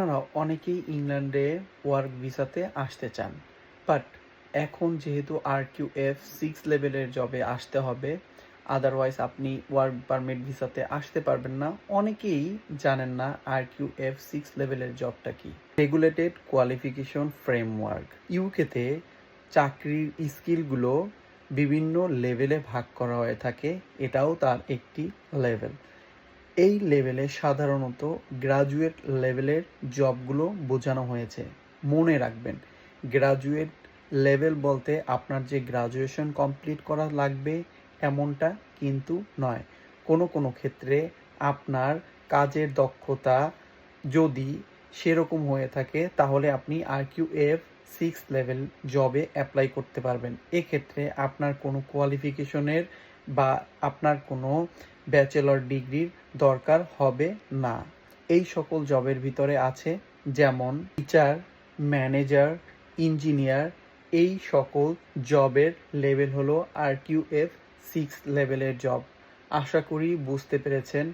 আপনারা অনেকেই ইংল্যান্ডে ওয়ার্ক ভিসাতে আসতে চান, বাট এখন যেহেতু আর কিউ এফ সিক্স লেভেলের জবে আসতে হবে আদারওয়াইজ আপনি ওয়ার্ক পারমিট ভিসাতে আসতে পারবেন না। অনেকেই জানেন না আর কিউ এফ সিক্স লেভেলের জবটা কি রেগুলেটেড কোয়ালিফিকেশন ফ্রেমওয়ার্ক ইউকেতে চাকরির স্কিলগুলো বিভিন্ন লেভেলে ভাগ করা হয়ে থাকে, এটাও তার একটি লেভেল এই লেভেলে সাধারণত গ্রাজুয়েট লেভেলের জবগুলো বোঝানো হয়েছে। মনে রাখবেন গ্রাজুয়েট লেভেল বলতে আপনার যে গ্রাজুয়েশন কমপ্লিট করা লাগবে এমনটা কিন্তু নয়। কোনো কোনো ক্ষেত্রে আপনার কাজের দক্ষতা যদি সেরকম হয়ে থাকে, তাহলে আপনি আর কিউ এফ সিক্স লেভেল জবে অ্যাপ্লাই করতে পারবেন। এক্ষেত্রে আপনার কোনো কোয়ালিফিকেশনের বা আপনার কোনো ব্যাচেলর ডিগ্রির দরকার হবে না। এই সকল জবের ভিতরে আছে যেমন টিচার, ম্যানেজার, ইঞ্জিনিয়ার। এই সকল জবের লেভেল হলো আর কিউ এফ সিক্স লেভেলের জব। আশা করি বুঝতে পেরেছেন।